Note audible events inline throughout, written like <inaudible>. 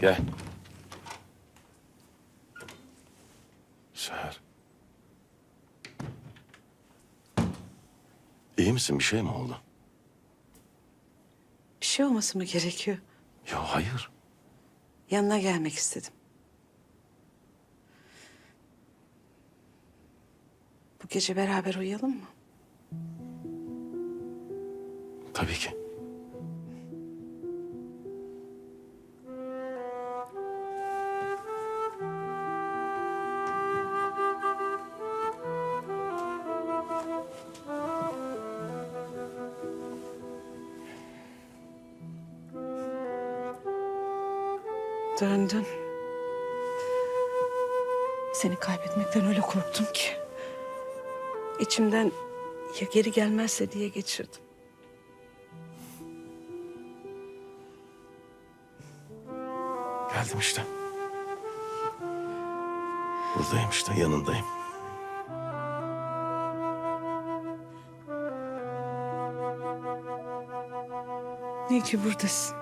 Gel. Seher. İyi misin? Bir şey mi oldu? Bir şey olması mı gerekiyor? Yok hayır. Yanına gelmek istedim. Bu gece beraber uyuyalım mı? Tabii ki. Döndün. Seni kaybetmekten öyle korktum ki. İçimden ya geri gelmezse diye geçirdim. Geldim işte. Buradayım işte yanındayım. İyi ki buradasın.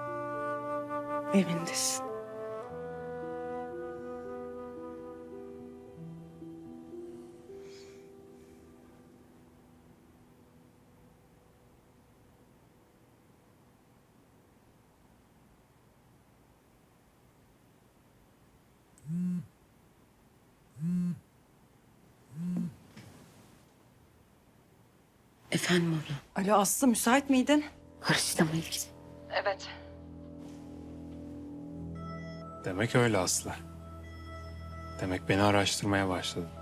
Evindesin. Efendim abla. Alo Aslı müsait miydin? Barış'la mı ilgili? Evet. Demek öyle Aslı. Demek beni araştırmaya başladın. <laughs>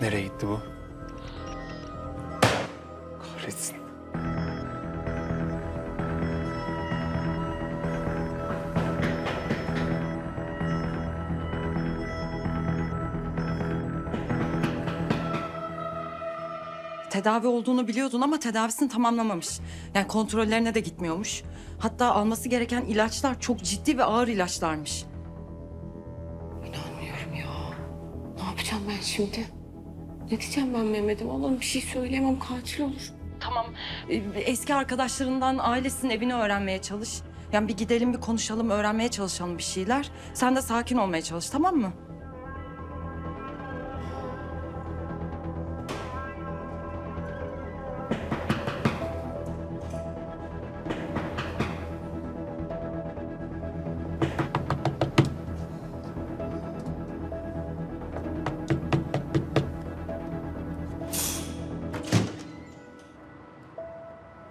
Nereye gitti bu? Tedavi olduğunu biliyordun ama tedavisini tamamlamamış. Yani kontrollerine de gitmiyormuş. Hatta alması gereken ilaçlar çok ciddi ve ağır ilaçlarmış. İnanmıyorum ya. Ne yapacağım ben şimdi? Ne diyeceğim ben Mehmet'e? Vallahi bir şey söyleyemem katil olur. Tamam. e, Eski arkadaşlarından ailesinin evini öğrenmeye çalış. Yani bir gidelim bir konuşalım, öğrenmeye çalışalım bir şeyler. Sen de sakin olmaya çalış tamam mı?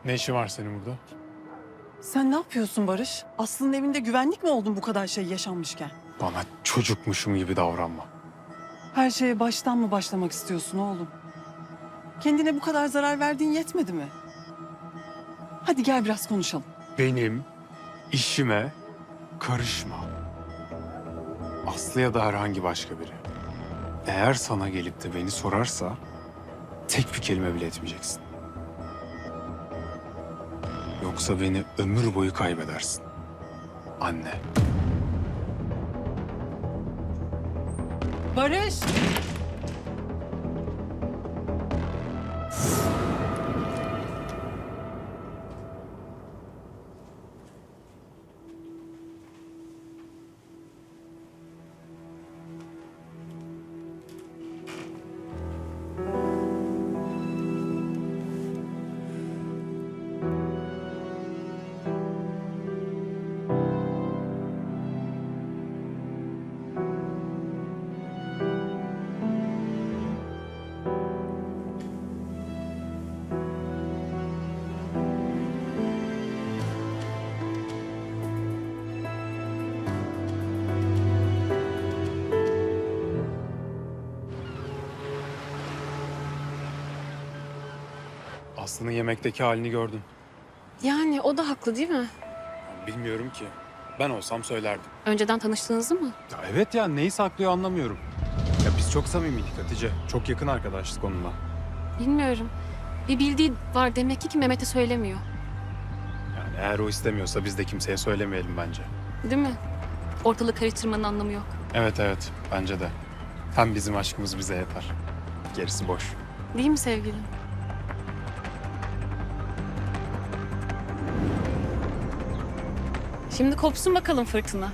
Ne işin var senin burada? Sen ne yapıyorsun Barış? Aslı'nın evinde güvenlik mi oldun bu kadar şey yaşanmışken? Bana çocukmuşum gibi davranma. Her şeye baştan mı başlamak istiyorsun oğlum? Kendine bu kadar zarar verdiğin yetmedi mi? Hadi gel biraz konuşalım. Benim işime karışma. Aslı ya da herhangi başka biri. Eğer sana gelip de beni sorarsa tek bir kelime bile etmeyeceksin. Yoksa beni ömür boyu kaybedersin. Anne. Barış! Aslı'nın yemekteki halini gördün. Yani o da haklı değil mi? Bilmiyorum ki. Ben olsam söylerdim. Önceden tanıştığınızı mı? Ya evet ya neyi saklıyor anlamıyorum. Ya biz çok samimiydik Hatice. Çok yakın arkadaşlık onunla. Bilmiyorum. Bir bildiği var demek ki ki Mehmet'e söylemiyor. Yani eğer o istemiyorsa biz de kimseye söylemeyelim bence. Değil mi? Ortalığı karıştırmanın anlamı yok. Evet evet bence de. Hem bizim aşkımız bize yeter. Gerisi boş. Değil mi sevgilim? Şimdi kopsun bakalım fırtına.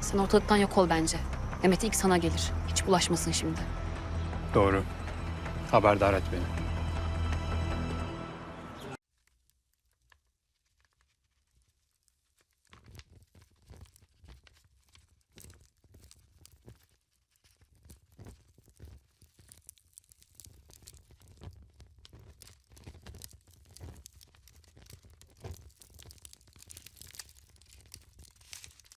Sen ortalıktan yok ol bence. Mehmet ilk sana gelir. Hiç bulaşmasın şimdi. Doğru. Haberdar et beni.